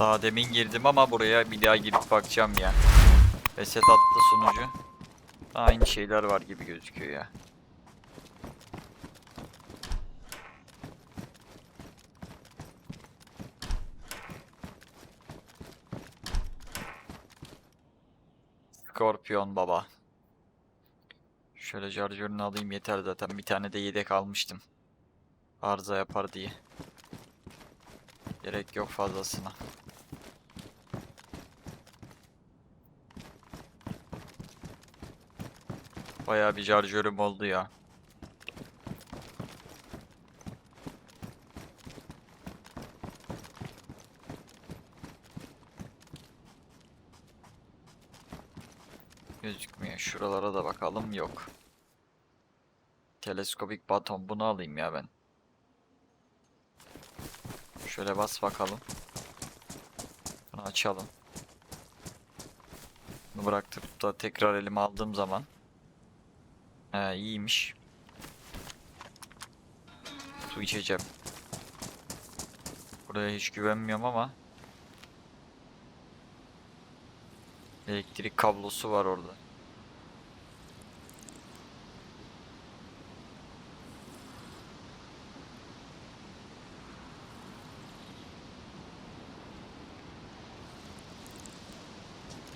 Daha demin girdim ama buraya bir daha girip bakacağım ya. Reset attı sunucu. Aynı şeyler var gibi gözüküyor ya. Scorpion baba. Şöyle charger'ını alayım yeter zaten. Bir tane de yedek almıştım. Arıza yapar diye. Gerek yok fazlasına. Bayağı bir charger'ım oldu ya. Gözükmüyor. Şuralara da bakalım. Yok. Teleskopik baton. Bunu alayım ya ben. Şöyle bas bakalım. Bunu açalım. Bunu bıraktırıp da tekrar elime aldığım zaman. He iyiymiş. Su içeceğim. Buraya hiç güvenmiyorum ama. Elektrik kablosu var orada.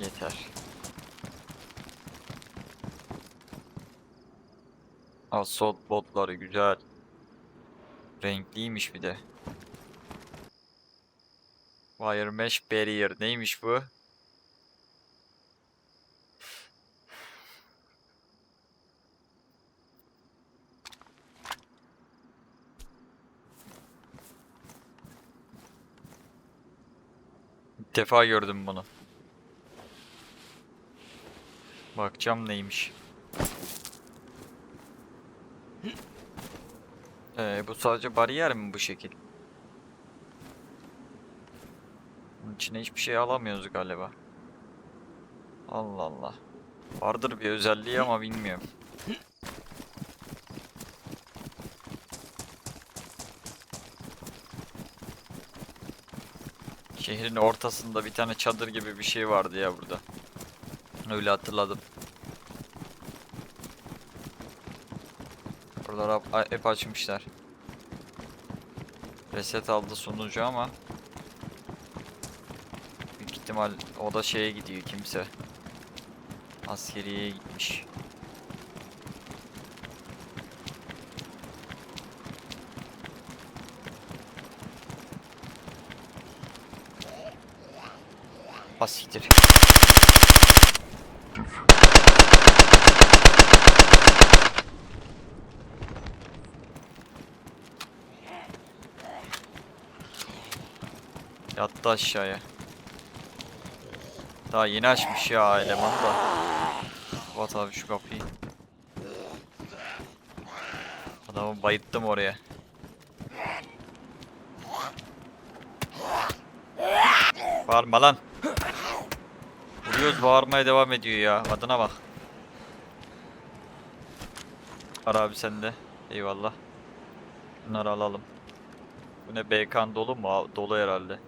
Yeter. Assault botları güzel. Renkliymiş bir de. Wire Mesh Barrier neymiş bu? Defa gördüm bunu. Bakacağım neymiş. Ee, bu sadece bariyer mi bu şekil? Bunun içine hiçbir şey alamıyoruz galiba. Allah Allah. Vardır bir özelliği ama bilmiyorum. Şehrin ortasında bir tane çadır gibi bir şey vardı ya burada. Öyle hatırladım. Buralar hep- açmışlar. Reset aldı sunucu ama büyük ihtimal o da şeye gidiyor kimse. Askeriyeye gitmiş. Asiktir. Yattı aşağıya. Daha yeni açmış ya eleman da. Kapat abi şu kapıyı. Adamı bayıttım oraya. Bağırma lan. Vuruyoruz bağırmaya devam ediyor ya. Adına bak. Var abi sende. Eyvallah. Bunları alalım. Bu ne BK'n dolu mu? Dolu herhalde.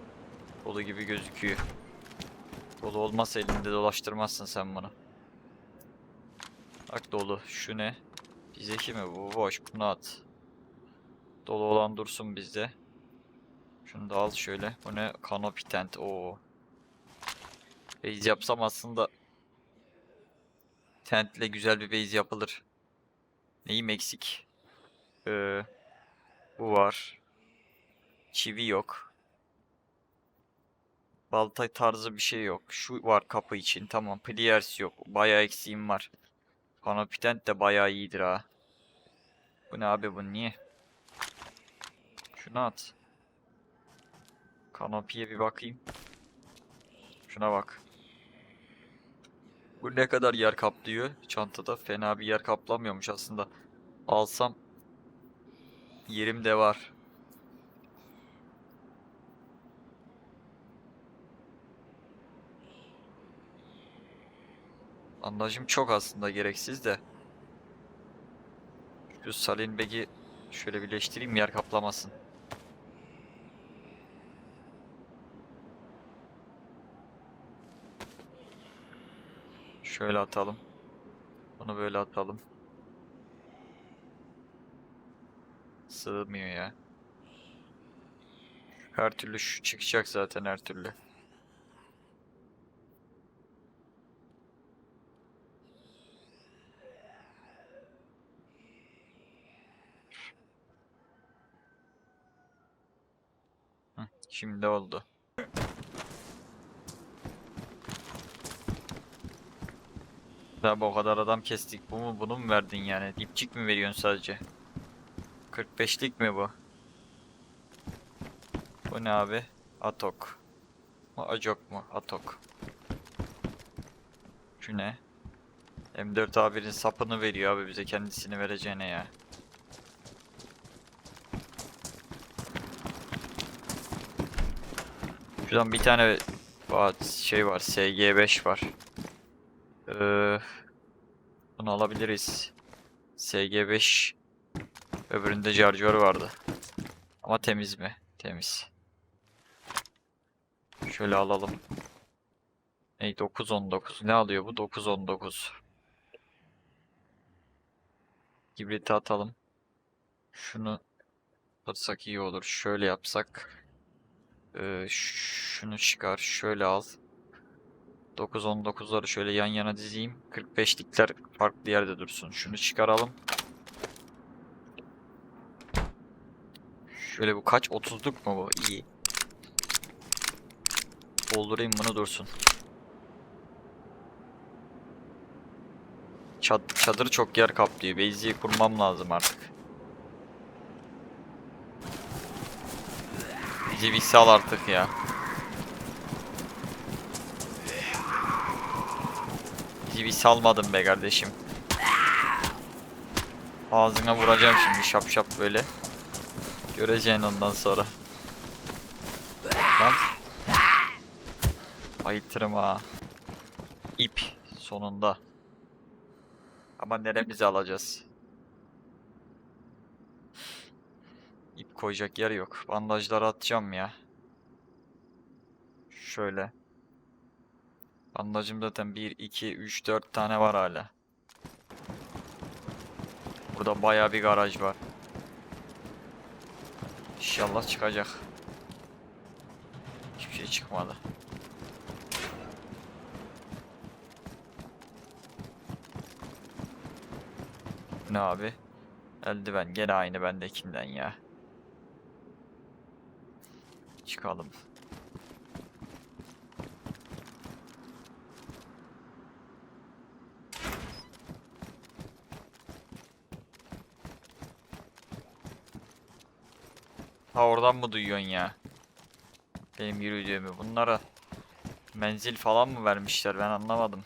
Dolu gibi gözüküyor. Dolu olmazsa elinde dolaştırmazsın sen bunu. Bak dolu. Şu ne? Bizdeki mi? Bu boş. Bunu at. Dolu olan dursun bizde. Şunu da al şöyle. Bu ne? Canopy tent. Oo. Base yapsam aslında tentle güzel bir base yapılır. Neyim eksik? Ee, bu var. Çivi yok. Balta tarzı bir şey yok. Şu var kapı için. Tamam. Pliers yok. Bayağı eksiğim var. Panopitent de bayağı iyidir ha. Bu ne abi bu niye? Şunu at. Kanopiye bir bakayım. Şuna bak. Bu ne kadar yer kaplıyor çantada? Fena bir yer kaplamıyormuş aslında. Alsam yerim de var. Bandajım çok aslında gereksiz de. Şu Salinbeg'i şöyle birleştireyim yer kaplamasın. Şöyle atalım. Bunu böyle atalım. Sığmıyor ya. Her türlü şu çıkacak zaten her türlü. Şimdi oldu. Daha o kadar adam kestik. Bu mu bunu mu verdin yani? Dipçik mi veriyorsun sadece? 45'lik mi bu? Bu ne abi? Atok. Mu acok mu? Atok. Şu ne? M4 A1'in sapını veriyor abi bize kendisini vereceğine ya. Şuradan bir tane şey var. SG5 var. Ee, bunu alabiliriz. SG5 öbüründe Jar vardı. Ama temiz mi? Temiz. Şöyle alalım. Ney 919. Ne alıyor bu? 919. Kibriti atalım. Şunu atsak iyi olur. Şöyle yapsak. Ee, şunu çıkar. Şöyle al. 9-19'ları şöyle yan yana dizeyim. 45'likler farklı yerde dursun. Şunu çıkaralım. Şöyle bu kaç? 30'luk mu bu? İyi. Doldurayım bunu dursun. Çad çadır çok yer kaplıyor. Base'i kurmam lazım artık. Bizi bir sal artık ya. Bizi bir salmadın be kardeşim. Ağzına vuracağım şimdi şap şap böyle. Göreceksin ondan sonra. Lan. Ayıtırım ha. İp sonunda. Ama neremizi alacağız? İp koyacak yer yok. Bandajları atacağım ya. Şöyle. Bandajım zaten 1, 2, 3, 4 tane var hala. Burada bayağı bir garaj var. İnşallah çıkacak. Hiçbir şey çıkmadı. Ne abi? Eldiven gene aynı bendekinden ya. Çıkalım. Ha oradan mı duyuyorsun ya? Benim yürüdüğümü. Bunlara menzil falan mı vermişler ben anlamadım.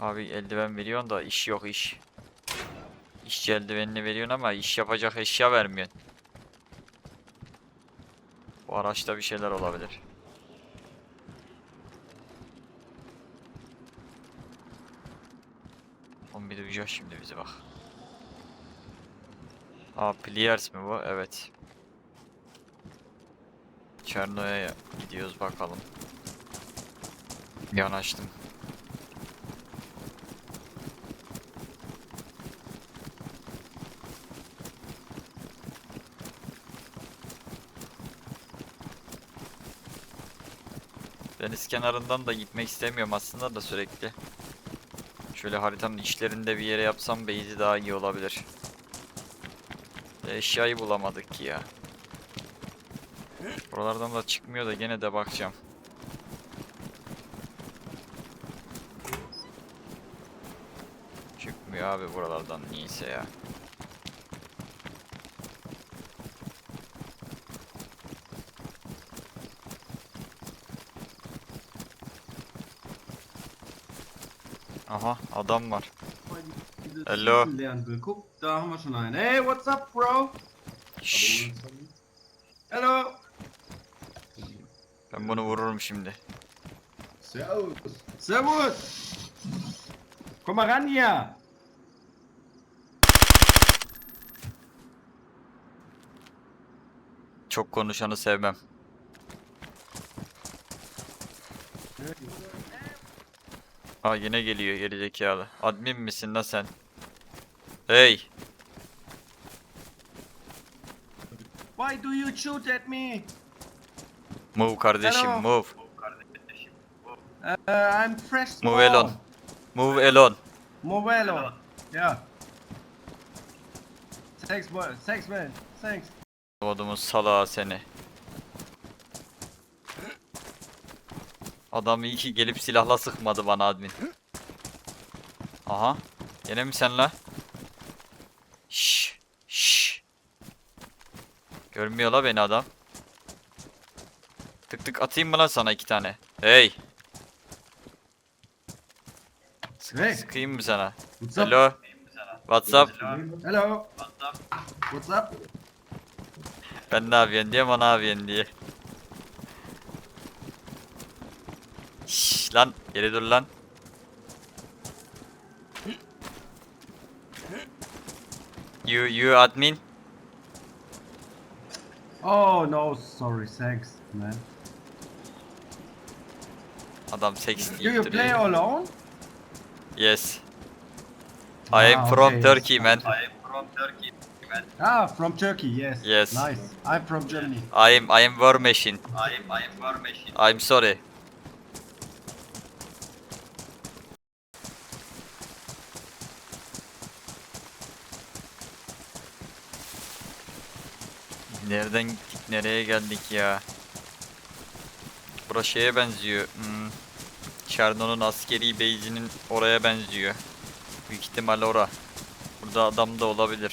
Abi eldiven veriyorsun da iş yok iş. İşçi eldivenini veriyorsun ama iş yapacak eşya vermiyorsun. Bu araçta bir şeyler olabilir. Oğlum bir duyacak şimdi bizi bak. Aa Pliers mi bu? Evet. Çerno'ya gidiyoruz bakalım. Yanaştım. Deniz kenarından da gitmek istemiyorum aslında da sürekli. Şöyle haritanın içlerinde bir yere yapsam base'i daha iyi olabilir. Eşyayı bulamadık ki ya. Buralardan da çıkmıyor da gene de bakacağım. Çıkmıyor abi buralardan niyeyse ya. Aha adam var. Hallo. Lernen will. Guck, da haben wir schon einen. Hey, what's up, bro? Şşş, Hello. ben bunu vururum şimdi. Servus. Servus. Komm mal ran hier. çok konuşanı sevmem. Aa yine geliyor geri zekalı. Admin misin la sen? Hey, Why do you shoot at me? move kardeşim, Hello. move. Uh, I'm fresh. Move alone. Move alone. Movelo. Yeah. Thanks, boy. Thanks, man. Thanks. Odumun salağı seni. Adam iyi ki gelip silahla sıkmadı bana admin. Aha. Gene mi sen la? Şşş. Şşş. Görmüyor la beni adam. Tık tık atayım mı lan sana iki tane? Hey. Sık, Hey. Sıkayım mı sana? What's up? Hello. What's up? Hello. What's up? Ben ne yapıyorsun diye bana yapıyorsun diye. Lan geri dur lan. You you admin. Oh no, sorry. Thanks, man. Adam seks Do you play alone? Yes. I am Ah, from okay, Turkey yes. man. Ah, from Turkey. Yes. Yes. Nice. I'm from Germany. I am I am war machine. I am, I am war machine. I'm sorry. Nereden gittik nereye geldik ya? Burası şeye benziyor. Hmm. Çerno'nun askeri base'inin oraya benziyor. Büyük ihtimal ora. Burada adam da olabilir.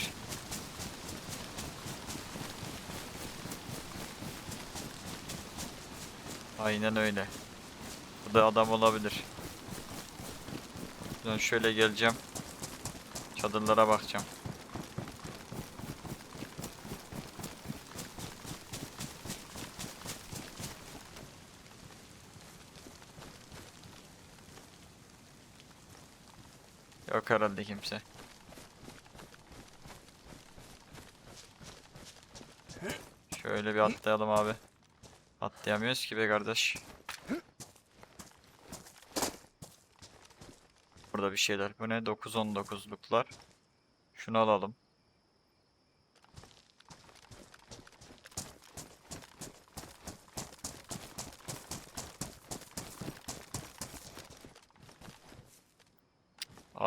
Aynen öyle. Bu da adam olabilir. Ben şöyle geleceğim. Çadırlara bakacağım. Yok herhalde kimse. Şöyle bir atlayalım abi. Atlayamıyoruz ki be kardeş. Burada bir şeyler. Bu ne? 9-19'luklar. Şunu alalım.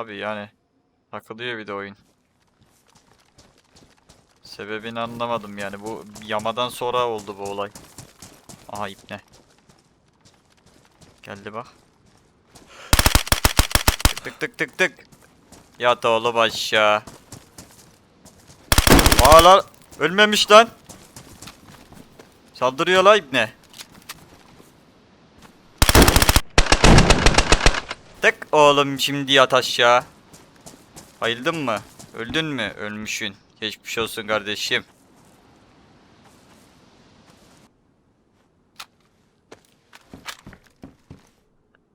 Abi yani takılıyor bir de oyun. Sebebini anlamadım yani. Bu yamadan sonra oldu bu olay. Aha ipne. Geldi bak. Tık tık tık tık. Yat oğlum aşağı. Aa lan ölmemiş lan. Saldırıyor la ibne. Tık oğlum şimdi yat aşağı. Bayıldın mı? Öldün mü? Ölmüşsün. Geçmiş olsun kardeşim.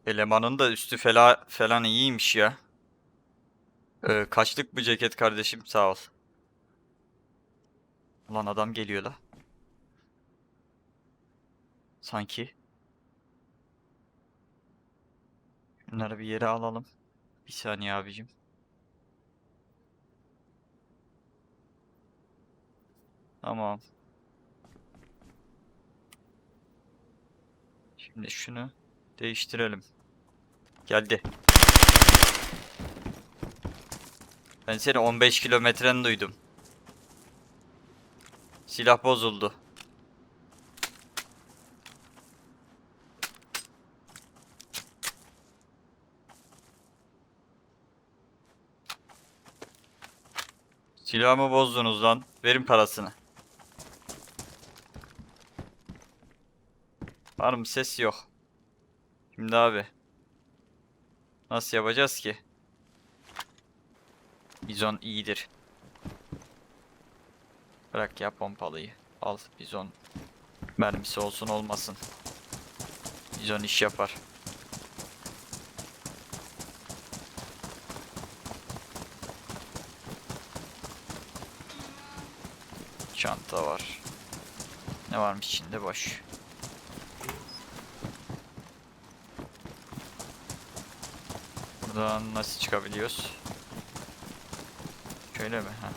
Elemanın da üstü fela, falan iyiymiş ya. Ee, kaçlık bu ceket kardeşim sağ ol. Ulan adam geliyor la. Sanki. Bunları bir yere alalım. Bir saniye abicim. Tamam. Şimdi şunu değiştirelim. Geldi. Ben seni 15 kilometren duydum. Silah bozuldu. Silahımı bozdunuz lan. Verin parasını. Var mı ses yok. Şimdi abi. Nasıl yapacağız ki? Bizon iyidir. Bırak ya pompalıyı. Al bizon. Mermisi olsun olmasın. Bizon iş yapar. Çanta var. Ne varmış içinde boş. Buradan nasıl çıkabiliyoruz? Şöyle mi? Ha.